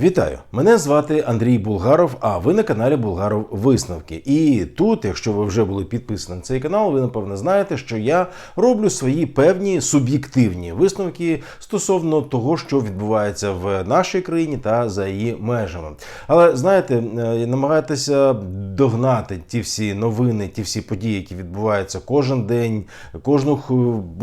Вітаю! Мене звати Андрій Булгаров, а ви на каналі Булгаров Висновки. І тут, якщо ви вже були підписані на цей канал, ви напевно знаєте, що я роблю свої певні суб'єктивні висновки стосовно того, що відбувається в нашій країні та за її межами. Але знаєте, е, намагатися догнати ті всі новини, ті всі події, які відбуваються кожен день, кожну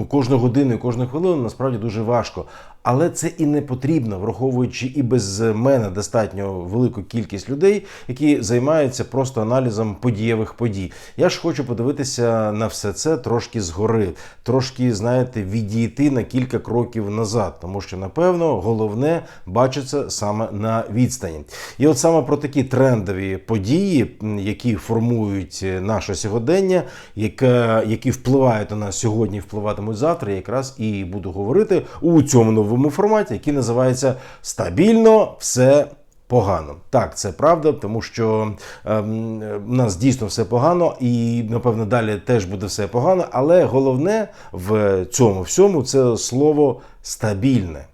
кожну годину, кожну хвилину, насправді дуже важко. Але це і не потрібно, враховуючи і без мене достатньо велику кількість людей, які займаються просто аналізом подієвих подій. Я ж хочу подивитися на все це трошки згори, трошки, знаєте, відійти на кілька кроків назад, тому що напевно головне бачиться саме на відстані. І от саме про такі трендові події, які формують е, наше сьогодення, яке, які впливають на нас сьогодні, впливатимуть завтра, якраз і буду говорити у цьому новому форматі, який називається Стабільно все. Погано, так це правда, тому що ем, у нас дійсно все погано, і напевно далі теж буде все погано. Але головне в цьому всьому це слово стабільне.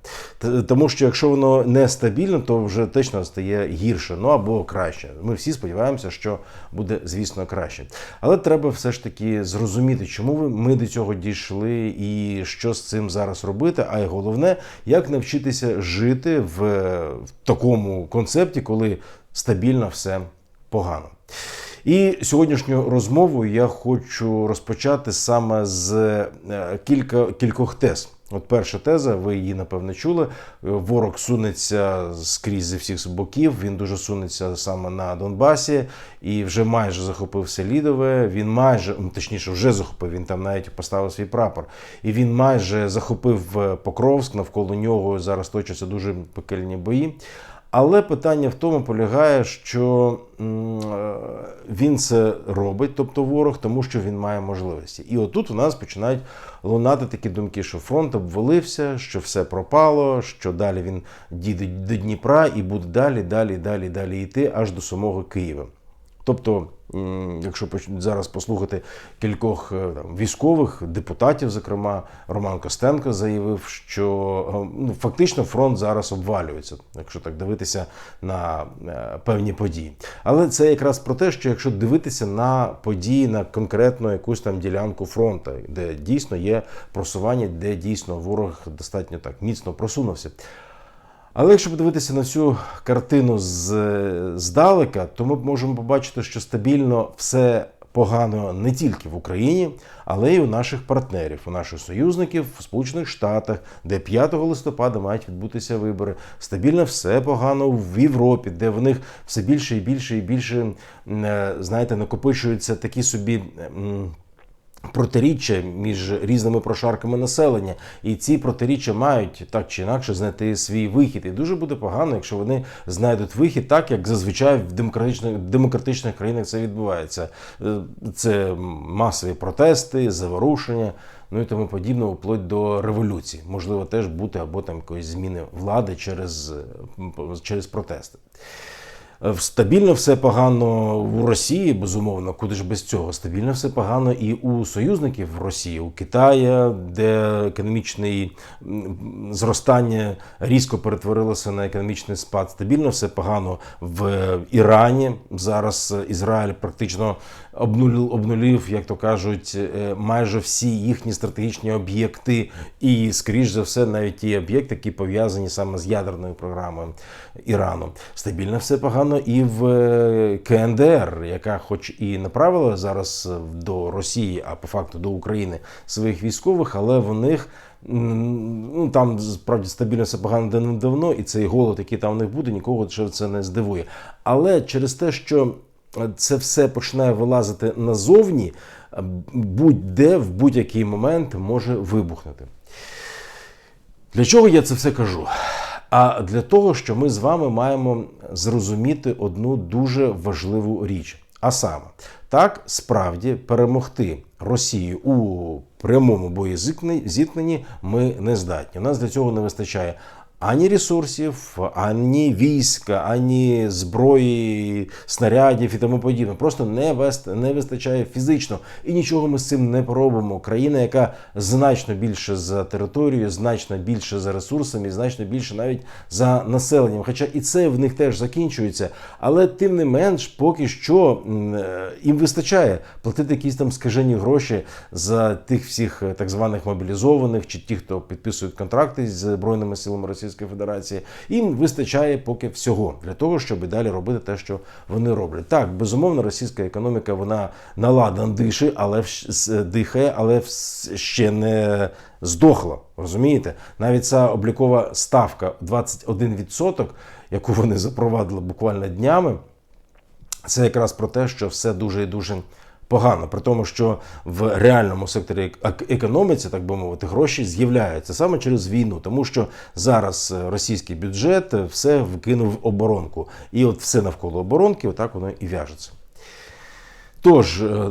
Тому що якщо воно не стабільне, то вже точно стає гірше, ну або краще. Ми всі сподіваємося, що буде, звісно, краще. Але треба все ж таки зрозуміти, чому ми до цього дійшли і що з цим зараз робити. А й головне, як навчитися жити в, в такому концепті, коли стабільно все погано. І сьогоднішню розмову я хочу розпочати саме з е, кілька, кількох тез. От перша теза, ви її напевне чули. Е, Ворог сунеться скрізь зі всіх боків. Він дуже сунеться саме на Донбасі і вже майже захопив Селідове. Він майже, точніше, вже захопив. Він там навіть поставив свій прапор. І він майже захопив е, Покровськ. Навколо нього зараз точаться дуже пекельні бої. Але питання в тому полягає, що е, він це робить, тобто ворог, тому що він має можливості. І отут у нас починають лунати такі думки, що фронт обвалився, що все пропало, що далі він дійде до Дніпра і буде далі, далі, далі, далі йти аж до самого Києва. Тобто, якщо зараз послухати кількох е, там, військових депутатів, зокрема, Роман Костенко заявив, що е, ну, фактично фронт зараз обвалюється, якщо так дивитися на е, певні події. Але це якраз про те, що якщо дивитися на події на конкретну якусь там ділянку фронту, де дійсно є просування, де дійсно ворог достатньо так міцно просунувся. Але якщо подивитися на цю картину з, здалека, то ми можемо побачити, що стабільно все погано не тільки в Україні, але й у наших партнерів, у наших союзників в Сполучених Штатах, де 5 листопада мають відбутися вибори. Стабільно все погано в Європі, де в них все більше і більше і більше, е, знаєте, накопичуються такі собі. Протиріччя між різними прошарками населення, і ці протиріччя мають так чи інакше знайти свій вихід. І дуже буде погано, якщо вони знайдуть вихід, так як зазвичай в демократичних демократичних країнах це відбувається. Е, Це масові протести, заворушення, ну і тому подібне, вплоть до революції. Можливо, теж бути або там якоїсь зміни влади через, е, через протести. Е, Стабільно все погано у Росії, безумовно, куди ж без цього. Стабільно все погано і у союзників Росії, у Китаї, де економічне зростання різко перетворилося на економічний спад. Стабільно все погано в Ірані. Зараз Ізраїль практично обнулив як то кажуть, е, майже всі їхні стратегічні об'єкти, і, скоріш за все, навіть ті об'єкти, які пов'язані саме з ядерною програмою Ірану. Стабільно все погано і в е, КНДР, яка, хоч і направила зараз до Росії, а по факту до України своїх військових, але в них. Ну, там справді стабільно все погано давно, і цей голод, який там у них буде, нікого ще це не здивує. Але через те, що це все починає вилазити назовні, будь-де в будь-який момент може вибухнути. Для чого я це все кажу? А для того, що ми з вами маємо зрозуміти одну дуже важливу річ. А саме, так справді перемогти Росію у прямому боєзіткненні зіткненні ми не здатні. У нас для цього не вистачає ані ресурсів, ані війська, ані зброї, снарядів і тому подібне. Просто не вест, не вистачає фізично. І нічого ми з цим не поробимо. Країна, яка значно більше за територією, значно більше за ресурсами, значно більше навіть за населенням. Хоча і це в них теж закінчується. Але тим не менш, поки що е, їм вистачає платити якісь там скажені гроші за тих всіх е, так званих мобілізованих чи ті, хто підписують контракти з збройними силами Російської Федерації. Їм вистачає поки всього для того, щоб і далі робити те, що вони роблять. Так, безумовно, російська економіка вона наладан дише, але дихає, але ще не здохла. Розумієте? Навіть ця облікова ставка 21%, яку вони запровадили буквально днями. Це якраз про те, що все дуже і дуже погано. При тому, що в реальному секторі ек- економіці, так би мовити, гроші з'являються саме через війну, тому що зараз е, російський бюджет е, все вкинув в оборонку, і от все навколо оборонки, отак воно і в'яжеться. Тож е,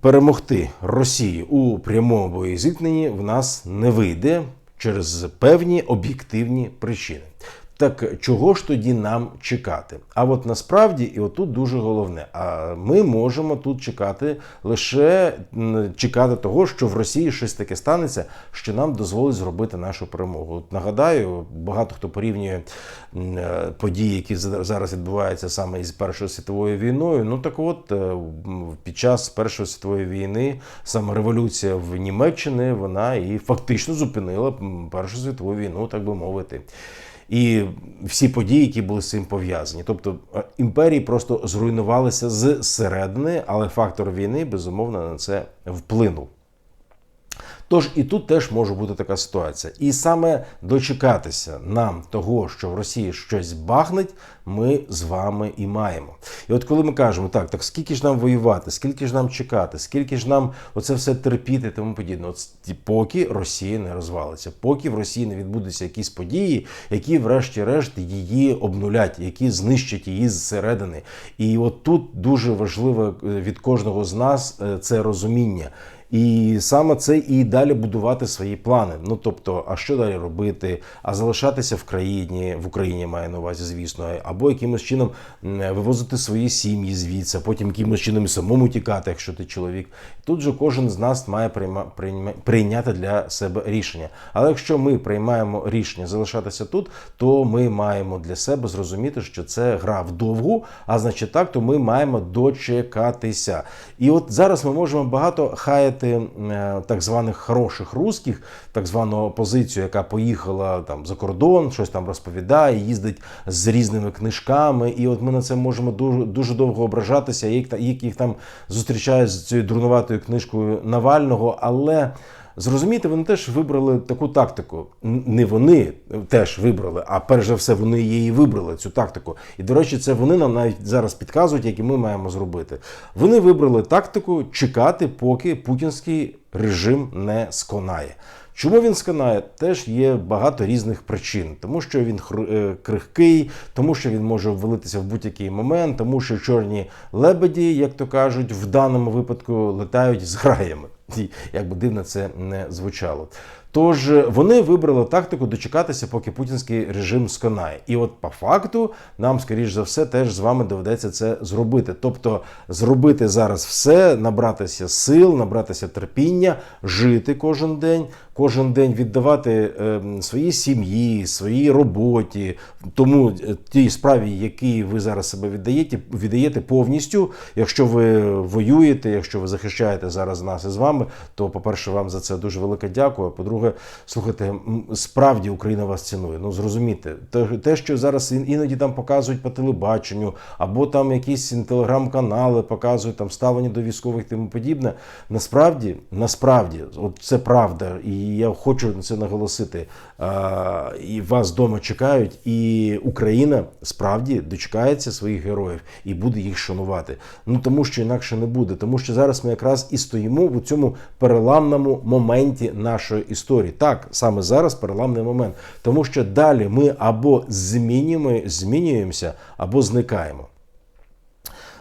перемогти Росію у прямому боєзіткненні в нас не вийде через певні об'єктивні причини. Так чого ж тоді нам чекати? А от насправді, і отут дуже головне, а ми можемо тут чекати лише чекати того, що в Росії щось таке станеться, що нам дозволить зробити нашу перемогу. От нагадаю, багато хто порівнює е, події, які за- зараз відбуваються саме із Першою світовою війною. Ну так от е, під час Першої світової війни саме революція в Німеччині вона і фактично зупинила Першу світову війну, так би мовити. І всі події, які були з цим пов'язані. Тобто е, імперії просто зруйнувалися зсередини, але фактор війни безумовно на це вплинув. Тож і тут теж може бути така ситуація. І саме дочекатися нам того, що в Росії щось бахнеть, ми з вами і маємо. І от коли ми кажемо, так, так скільки ж нам воювати, скільки ж нам чекати, скільки ж нам оце все терпіти, тому подібне. От поки Росія не розвалиться, поки в Росії не відбудуться якісь події, які, врешті-решт, її обнулять, які знищать її зсередини. І от тут дуже важливо е, від кожного з нас е, це розуміння. І саме це і далі будувати свої плани. Ну тобто, а що далі робити? А залишатися в країні, в Україні має на увазі, звісно, або якимось чином вивозити свої сім'ї звідси, потім якимось чином і самому тікати, якщо ти чоловік. Тут же кожен з нас має прийняти для себе рішення. Але якщо ми приймаємо рішення залишатися тут, то ми маємо для себе зрозуміти, що це гра вдовгу, а значить так, то ми маємо дочекатися. І от зараз ми можемо багато хаяти е, так званих хороших русських, так звану опозицію, яка поїхала там за кордон, щось там розповідає, їздить з різними книжками. І от ми на це можемо дуже дуже довго ображатися, як, як їх там зустрічають з цією дурнуватою книжкою Навального, але. Зрозумієте, вони теж вибрали таку тактику. Не вони теж вибрали, а перш за все вони її вибрали цю тактику. І до речі, це вони нам навіть зараз підказують, які ми маємо зробити. Вони вибрали тактику чекати, поки путінський режим не сконає. Чому він сканає? Теж є багато різних причин, тому що він е, крихкий, тому що він може ввалитися в будь-який момент, тому що чорні лебеді, як то кажуть, в даному випадку летають з граями. Як би дивно це не звучало. Тож е, вони вибрали тактику дочекатися, поки путінський режим сконає. І от по факту нам, скоріш за все, теж з вами доведеться це зробити. Тобто зробити зараз все, набратися сил, набратися терпіння, жити кожен день, кожен день віддавати е, своїй сім'ї, своїй роботі, тому е, тій справі, якій ви зараз себе віддаєте, віддаєте повністю. Якщо ви воюєте, якщо ви захищаєте зараз нас із вами, то по-перше, вам за це дуже велике дякую. А По-друге, слухайте, справді Україна вас цінує. Ну зрозумійте, те, що зараз ін- іноді там показують по телебаченню, або там якісь телеграм-канали показують там ставлення до військових тому подібне. Насправді, насправді, от це правда, і я хочу на це наголосити. А, і вас вдома чекають, і Україна справді дочекається своїх героїв і буде їх шанувати. Ну тому що інакше не буде, тому що зараз ми якраз і стоїмо в цьому переламному моменті нашої історії. Так, саме зараз переламний момент, тому що далі ми або змінюємо, змінюємося, або зникаємо.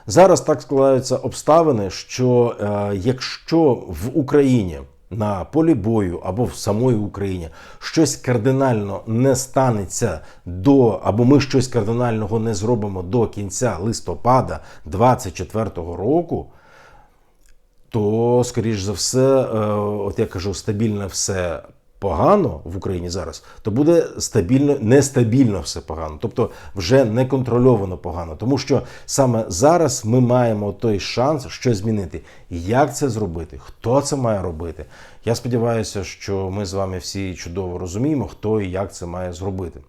Зараз так складаються обставини, що е, якщо в Україні на полі бою або в самої Україні. Щось кардинально не станеться до, або ми щось кардинального не зробимо до кінця листопада 2024 року, то, скоріш за все, е, от я кажу, стабільне все погано в Україні зараз, то буде стабільно, нестабільно все погано, тобто вже неконтрольовано погано. Тому що саме зараз ми маємо той шанс щось змінити. Як це зробити? Хто це має робити? Я сподіваюся, що ми з вами всі чудово розуміємо, хто і як це має зробити.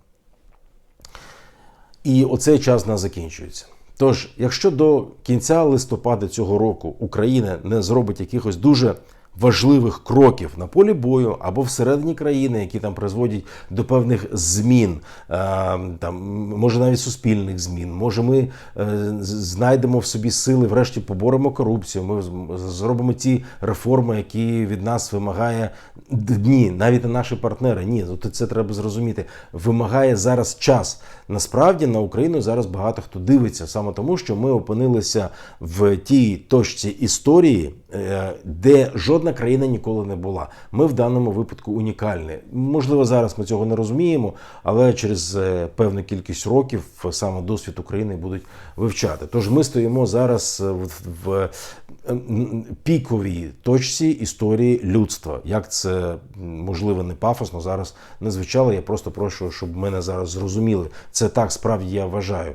І оцей час нас закінчується. Тож, якщо до кінця листопада цього року Україна не зробить якихось дуже важливих кроків на полі бою або всередині країни, які там призводять до певних змін, е, там може навіть суспільних змін, може ми е, знайдемо в собі сили, врешті поборемо корупцію. Ми зробимо ті реформи, які від нас вимагає ні, навіть не наші партнери. Ні, тут це треба зрозуміти. Вимагає зараз час. Насправді на Україну зараз багато хто дивиться саме тому, що ми опинилися в тій точці історії, де жодна країна ніколи не була. Ми в даному випадку унікальні. Можливо, зараз ми цього не розуміємо, але через е, певну кількість років саме досвід України будуть вивчати. Тож ми стоїмо зараз в піковій точці історії людства. Як це можливо не пафосно зараз не звучало. Я просто прошу, щоб мене зараз зрозуміли. Це так справді я вважаю.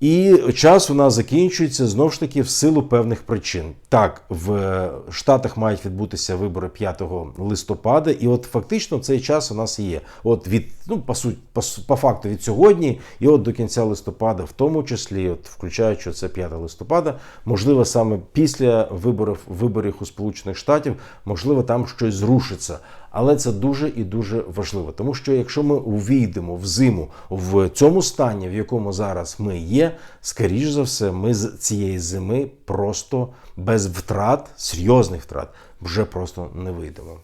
І час у нас закінчується знову ж таки в силу певних причин. Так, в Штатах мають відбутися вибори 5 листопада, і от фактично цей час у нас є. От від ну по суть, по, по факту від сьогодні, і от до кінця листопада, в тому числі, от включаючи це 5 листопада, можливо, саме після виборів виборів у Сполучених Штатів, можливо, там щось зрушиться. Але це дуже і дуже важливо, тому що якщо ми увійдемо в зиму в цьому стані, в якому зараз ми є, скоріш за все, ми з цієї зими просто без втрат, серйозних втрат, вже просто не вийдемо.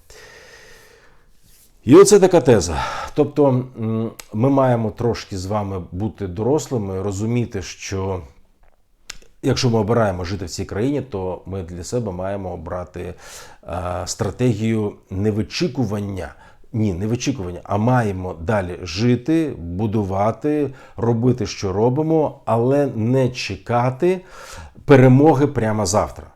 І оце така теза. Тобто ми маємо трошки з вами бути дорослими, розуміти, що Якщо ми обираємо жити в цій країні, то ми для себе маємо обрати е, стратегію невичікування. Ні, не вичікування, а маємо далі жити, будувати, робити, що робимо, але не чекати перемоги прямо завтра.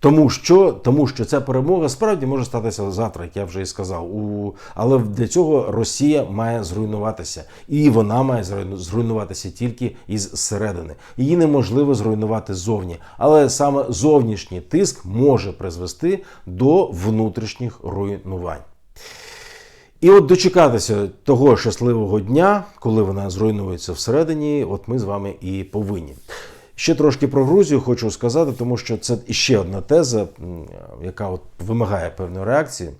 Тому що тому що ця перемога справді може статися завтра, як я вже і сказав. У, Але для цього Росія має зруйнуватися, і вона має зруйнуватися тільки із середини. Її неможливо зруйнувати ззовні. Але саме зовнішній тиск може призвести до внутрішніх руйнувань. І от дочекатися того щасливого дня, коли вона зруйнується всередині, от ми з вами і повинні. Ще трошки про Грузію хочу сказати, тому що це ще одна теза, яка от вимагає певної реакції.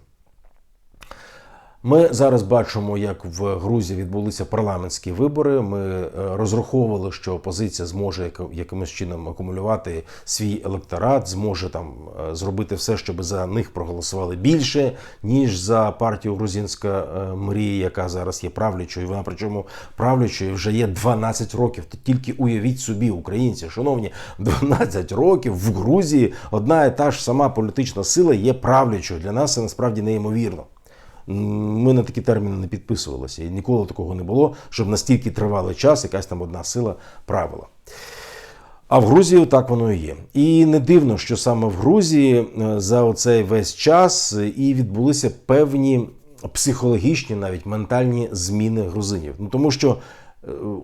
Ми зараз бачимо, як в Грузії відбулися парламентські вибори. Ми е, розраховували, що опозиція зможе якимось чином акумулювати свій електорат, зможе там е, зробити все, щоб за них проголосували більше, ніж за партію Грузинська е, мрія, яка зараз є правлячою. Вона причому правлячою вже є 12 років. То тільки уявіть собі, українці, шановні, 12 років в Грузії одна і та ж сама політична сила є правлячою. Для нас це насправді неймовірно. Ми на такі терміни не підписувалися. І ніколи такого не було, щоб настільки тривалий час якась там одна сила правила. А в Грузії так воно і є. І не дивно, що саме в Грузії е, за оцей весь час і відбулися певні психологічні, навіть ментальні зміни грузинів. Ну тому що Е,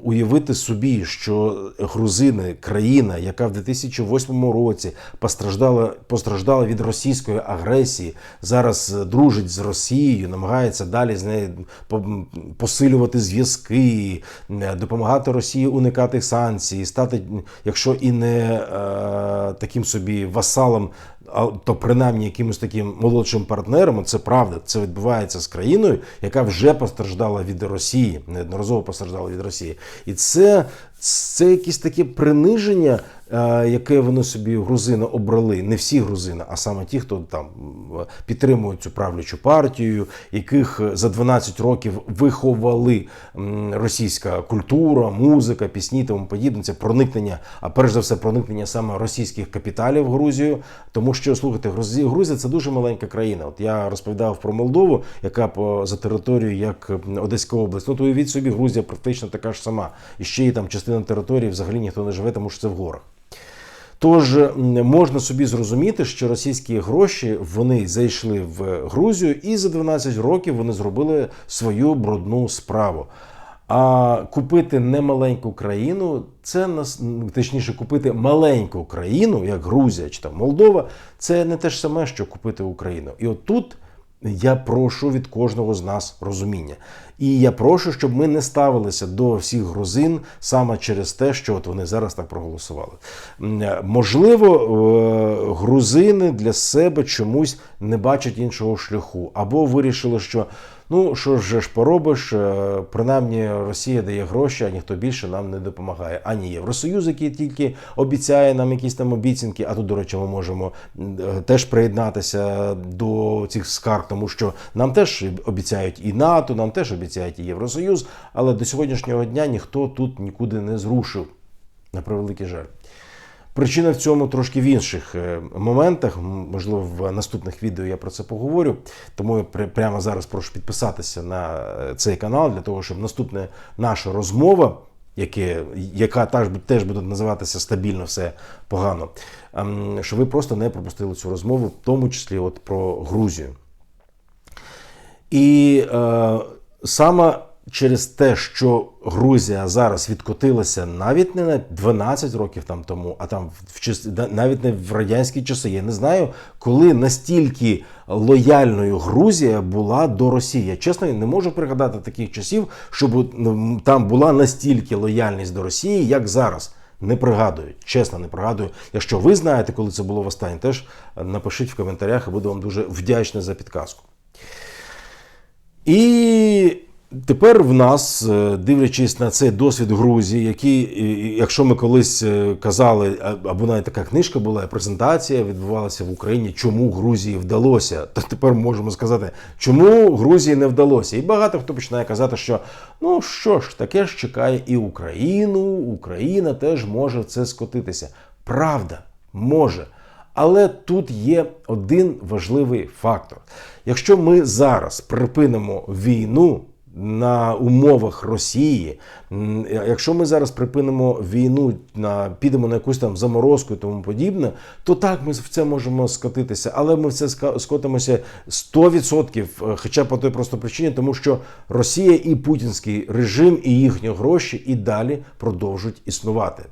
уявити собі, що грузини, країна, яка в 2008 році постраждала постраждала від російської агресії, зараз дружить з Росією, намагається далі з нею посилювати зв'язки, е, допомагати Росії уникати санкцій, стати, якщо і не е, таким собі васалом то принаймні якимось таким молодшим партнером, це правда, це відбувається з країною, яка вже постраждала від Росії, неодноразово постраждала від Росії, і це це якесь таке приниження яке вони собі грузини обрали, не всі грузини, а саме ті, хто там підтримують цю правлячу партію, яких за 12 років виховали російська культура, музика, пісні тому подібне. Це проникнення, а перш за все, проникнення саме російських капіталів в Грузію. Тому що слухайте, Грузія, це дуже маленька країна. От я розповідав про Молдову, яка по за територією як Одеська область. Ну то уявіть собі, Грузія практично така ж сама. І ще й там частина території взагалі ніхто не живе, тому що це в горах. Тож можна собі зрозуміти, що російські гроші вони зайшли в Грузію, і за 12 років вони зробили свою брудну справу. А купити немаленьку країну, це нас точніше купити маленьку країну, як Грузія чи там Молдова, це не те ж саме, що купити Україну. І от тут я прошу від кожного з нас розуміння. І я прошу, щоб ми не ставилися до всіх грузин саме через те, що от вони зараз так проголосували. Можливо, е, грузини для себе чомусь не бачать іншого шляху, або вирішили, що ну що ж поробиш, е, принаймні Росія дає гроші, а ніхто більше нам не допомагає. Ані Євросоюз, який тільки обіцяє нам якісь там обіцянки. А тут, до речі, ми можемо е, теж приєднатися до цих скарг, тому що нам теж обіцяють і НАТО, нам теж обіцяють і Євросоюз, але до сьогоднішнього дня ніхто тут нікуди не зрушив. На превеликий жаль. Причина в цьому трошки в інших е, моментах. Можливо, в наступних відео я про це поговорю. Тому я прямо зараз прошу підписатися на е, цей канал для того, щоб наступна наша розмова, яка теж, буде називатися стабільно все погано, ем, щоб ви просто не пропустили цю розмову, в тому числі от про Грузію. І е, саме через те, що Грузія зараз відкотилася навіть не на 12 років там тому, а там в навіть не в радянські часи. Я не знаю, коли настільки лояльною Грузія була до Росії. Я чесно не можу пригадати таких часів, щоб ну, там була настільки лояльність до Росії, як зараз. Не пригадую, чесно, не пригадую. Якщо ви знаєте, коли це було востаннє, теж напишіть в коментарях і буду вам дуже вдячний за підказку. І тепер в нас, е, дивлячись на цей досвід Грузії, який, якщо ми колись е, казали, або навіть така книжка була, презентація відбувалася в Україні, чому Грузії вдалося, то тепер можемо сказати, чому Грузії не вдалося. І багато хто починає казати, що ну що ж, таке ж чекає і Україну, Україна теж може в це скотитися. Правда, може. Але тут є один важливий фактор. Якщо ми зараз припинимо війну на умовах Росії, якщо ми зараз припинимо війну, на підемо на якусь там заморозку і тому подібне, то так ми в це можемо скотитися, але ми в це скотимося 100%, е, хоча по той просто причині, тому що Росія і путінський режим і їхні гроші і далі продовжують існувати.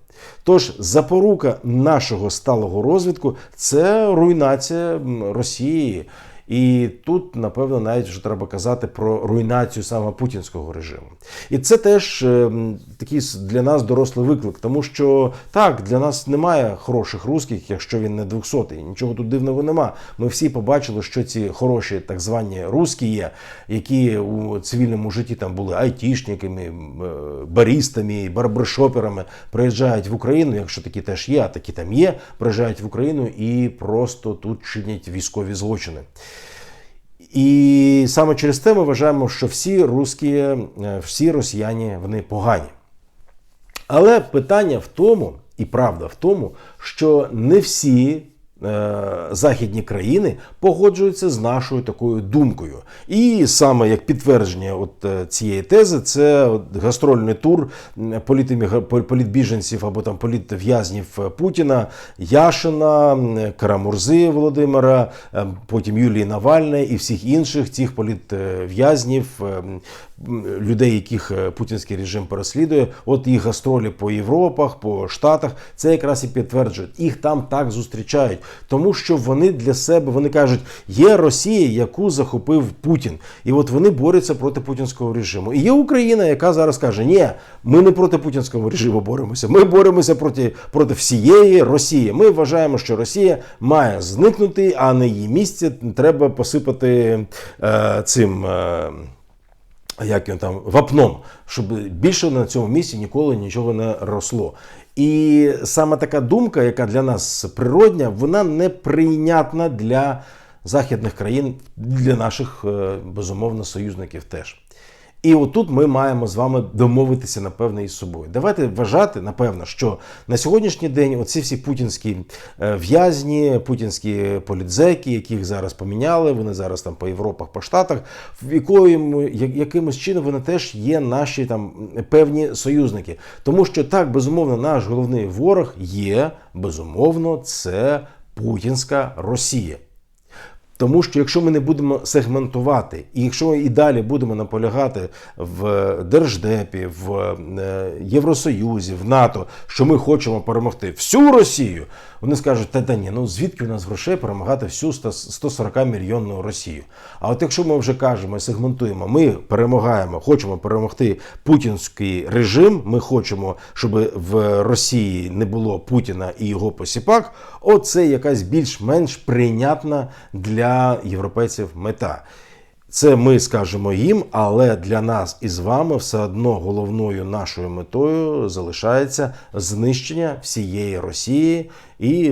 Тож запорука нашого сталого розвитку це руйнація Росії. І тут, напевно, навіть вже треба казати про руйнацію саме путінського режиму. І це теж е, м, такий для нас дорослий виклик, тому що так, для нас немає хороших русських, якщо він не 200-й. Нічого тут дивного нема. Ми всі побачили, що ці хороші так звані русські є, які у цивільному житті там були айтішниками, е, барістами, барбершоперами, приїжджають в Україну, якщо такі теж є, а такі там є, приїжджають в Україну і просто тут чинять військові злочини. І саме через те ми вважаємо, що всі русські, е, всі росіяни вони погані. Але питання в тому, і правда в тому, що не всі західні країни погоджуються з нашою такою думкою. І саме як підтвердження от е, цієї тези, це гастрольний тур політбіженців або там політв'язнів е, Путіна, Яшина, Карамурзи Володимира, е, потім Юлії Навальної і всіх інших цих політв'язнів, е, м, людей, яких е, путінський режим переслідує. От їх гастролі по Європах, по Штатах, це якраз і підтверджують. Їх там так зустрічають, тому що вони для себе вони кажуть, є Росія, яку захопив Путін, і от вони борються проти путінського режиму. І є Україна, яка зараз каже: Ні, ми не проти путінського режиму боремося. Ми боремося проти, проти всієї Росії. Ми вважаємо, що Росія має зникнути, а на її місці треба посипати е, цим. Е, як він там вапном, щоб більше на цьому місці ніколи нічого не росло. І саме така думка, яка для нас природня, вона неприйнятна для західних країн, для наших е, безумовно союзників теж. І отут ми маємо з вами домовитися напевне із собою. Давайте вважати, напевно, що на сьогоднішній день оці всі путінські е, в'язні, путінські політзеки, яких зараз поміняли, вони зараз там по Європах, по Штатах, в якою якимось чином вони теж є наші там певні союзники. Тому що так, безумовно, наш головний ворог є безумовно, це Путінська Росія. Тому що якщо ми не будемо сегментувати, і якщо ми і далі будемо наполягати в Держдепі, в е, Євросоюзі, в НАТО, що ми хочемо перемогти всю Росію, вони скажуть, та та ні, ну звідки у нас грошей перемагати всю 140 мільйонну Росію? А от якщо ми вже кажемо сегментуємо, ми перемагаємо, хочемо перемогти путінський режим, ми хочемо, щоб в Росії не було Путіна і його посіпак, оце якась більш-менш прийнятна для європейців мета. Це ми скажемо їм, але для нас і з вами все одно головною нашою метою залишається знищення всієї Росії і,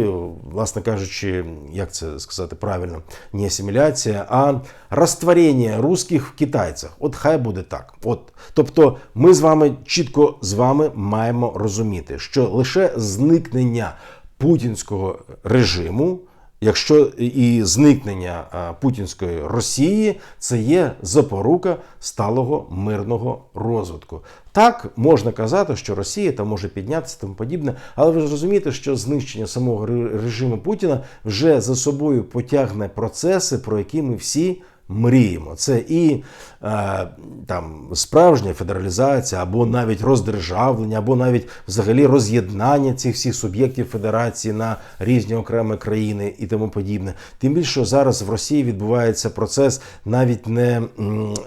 власне кажучи, як це сказати правильно, не асиміляція, а розтворення русських в китайцях. От хай буде так. От, тобто, ми з вами чітко з вами маємо розуміти, що лише зникнення путінського режиму якщо і зникнення путінської Росії це є запорука сталого мирного розвитку. Так можна казати, що Росія там може піднятися тому подібне, але ви зрозумієте, розумієте, що знищення самого режиму Путіна вже за собою потягне процеси, про які ми всі мріємо. Це і е, там справжня федералізація, або навіть роздержавлення, або навіть взагалі роз'єднання цих всіх суб'єктів федерації на різні окремі країни і тому подібне. Тим більше що зараз в Росії відбувається процес навіть не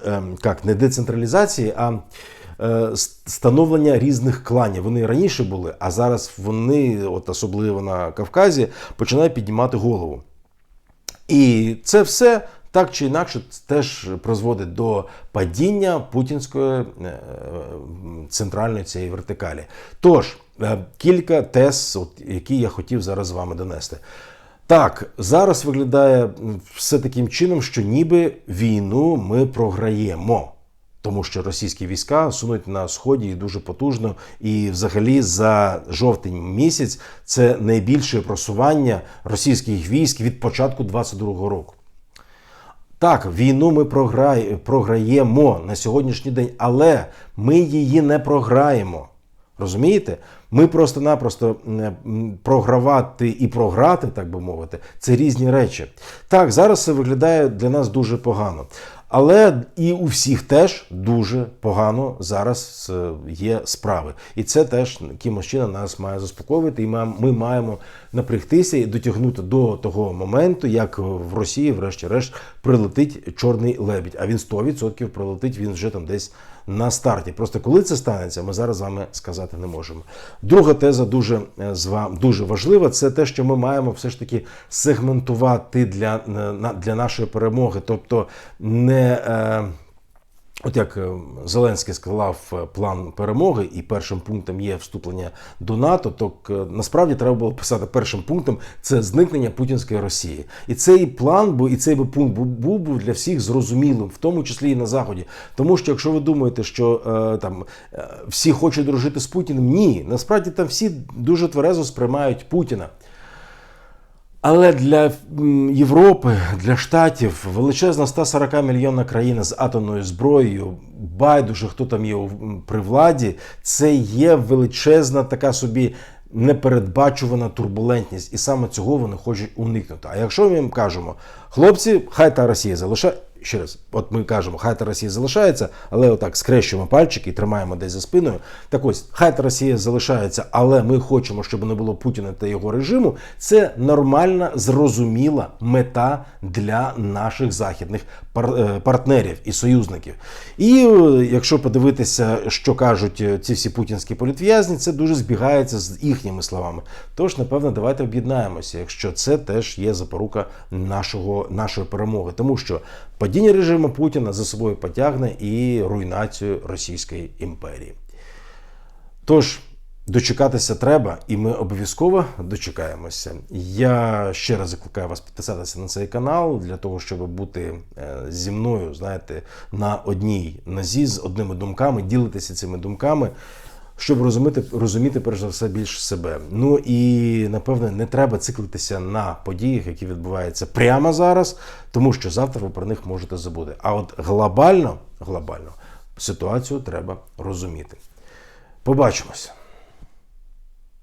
е, як, не децентралізації, а е, Становлення різних кланів. Вони раніше були, а зараз вони, от особливо на Кавказі, починають піднімати голову. І це все так чи інакше теж призводить до падіння путінської е, центральної цієї вертикалі. Тож е, кілька тез, які я хотів зараз з вами донести. Так, зараз виглядає все таким чином, що ніби війну ми програємо. Тому що російські війська сунуть на сході дуже потужно, і взагалі за жовтень місяць це найбільше просування російських військ від початку 22-го року. Так, війну ми програємо на сьогоднішній день, але ми її не програємо. Розумієте? Ми просто-напросто програвати і програти, так би мовити, це різні речі. Так, зараз це виглядає для нас дуже погано. Але і у всіх теж дуже погано зараз е, є справи, і це теж якимось чином нас має заспокоювати. І ми маємо напрягтися і дотягнути до того моменту, як в Росії, врешті-решт, прилетить чорний лебідь. А він 100% прилетить. Він вже там десь на старті. Просто коли це станеться, ми зараз з вами сказати не можемо. Друга теза дуже е, дуже важлива. Це те, що ми маємо все ж таки сегментувати для, для нашої перемоги, тобто не. Е, От як е, Зеленський склав е, план перемоги, і першим пунктом є вступлення до НАТО, то е, насправді треба було писати першим пунктом це зникнення путінської Росії. І цей план був і цей би пункт був був для всіх зрозумілим, в тому числі і на заході. Тому що якщо ви думаєте, що е, там всі хочуть дружити з Путіним, ні, насправді там всі дуже тверезо сприймають Путіна. Але для Європи, для штатів величезна 140 мільйонна країна з атомною зброєю, байдуже, хто там є при владі, це є величезна така собі непередбачувана турбулентність, і саме цього вони хочуть уникнути. А якщо ми їм кажемо, хлопці, хай та Росія залишає ще раз, от ми кажемо, хай та Росія залишається, але отак скрещуємо пальчики і тримаємо десь за спиною. Так ось, хай та Росія залишається, але ми хочемо, щоб не було Путіна та його режиму. Це нормальна, зрозуміла мета для наших західних е, партнерів і союзників. І е, якщо подивитися, що кажуть е, ці всі путінські політв'язні, це дуже збігається з їхніми словами. Тож, напевно, давайте об'єднаємося, якщо це теж є запорука нашого, нашої перемоги, тому що Падіння режиму Путіна за собою потягне і руйнацію Російської імперії. Тож дочекатися треба, і ми обов'язково дочекаємося. Я ще раз закликаю вас підписатися на цей канал для того, щоб бути е, зі мною, знаєте, на одній нозі з одними думками, ділитися цими думками. Щоб розуміти, розуміти перш за все більш себе. Ну і напевне не треба циклитися на подіях, які відбуваються прямо зараз, тому що завтра ви про них можете забути. А от глобально, глобально ситуацію треба розуміти. Побачимося.